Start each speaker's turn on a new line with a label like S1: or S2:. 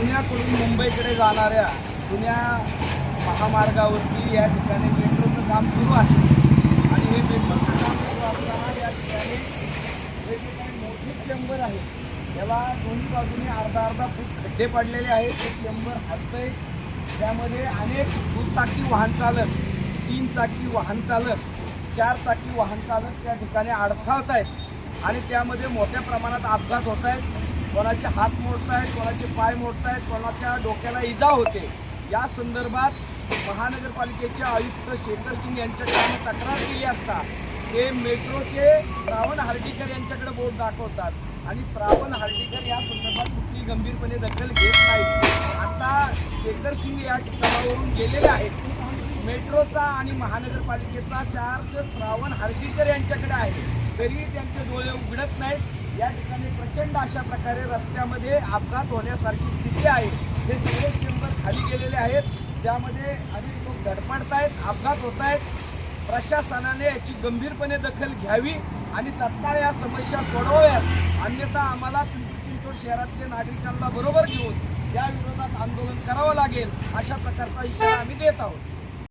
S1: पुण्याकडून मुंबईकडे जाणाऱ्या पुण्या महामार्गावरती या ठिकाणी मेट्रोचं काम सुरू आहे. आणि हे मेट्रोचं काम सुरू असताना या ठिकाणी जे ठिकाणी मोठे चेंबर आहे त्याला दोन्ही बाजूने अर्धा अर्धा फूट खड्डे पडलेले आहेत. ते चेंबर हलतंय. त्यामध्ये अनेक दुचाकी वाहन चालक तीन चाकी वाहन चालक चार चाकी वाहन चालक त्या ठिकाणी अडथळत आहेत. आणि त्यामध्ये मोठ्या प्रमाणात अपघात होत आहेत. कोणाचे हात मोडत आहेत कोणाचे पाय मोडत आहेत कोणाच्या डोक्याला इजा होते या संदर्भात महानगरपालिकेचे आयुक्त शेखर सिंग यांच्याकडे तक्रार केली असता ते मेट्रोचे श्रावण हर्डीकर यांच्याकडे बोट दाखवतात आणि श्रावण हर्डीकर या संदर्भात कुठली गंभीरपणे दखल घेत नाही आता शेखर सिंग या ठिकाणावरून गेलेले आहेत. मेट्रोचा आणि महानगरपालिकेचा चार्ज श्रावण हर्डीकर यांच्याकडे आहे. तरी त्यांचे डोळे उघडत नाहीत. या ठिकाणी प्रचंड अशा प्रकारे रस्त्यामध्ये अपघात होण्यासारखी स्थिती आहे. हे सगळे चेंबर खाली गेलेले आहेत. त्यामध्ये अनेक लोक धडपडत आहेत अपघात होत आहेत. प्रशासनाने याची गंभीरपणे दखल घ्यावी आणि तत्काळ या समस्या सोडवाव्यात. अन्यथा आम्हाला पिंपरी चिंचवड शहरातल्या नागरिकांना बरोबर घेऊन या विरोधात आंदोलन करावं लागेल अशा प्रकारचा इशारा आम्ही देत आहोत.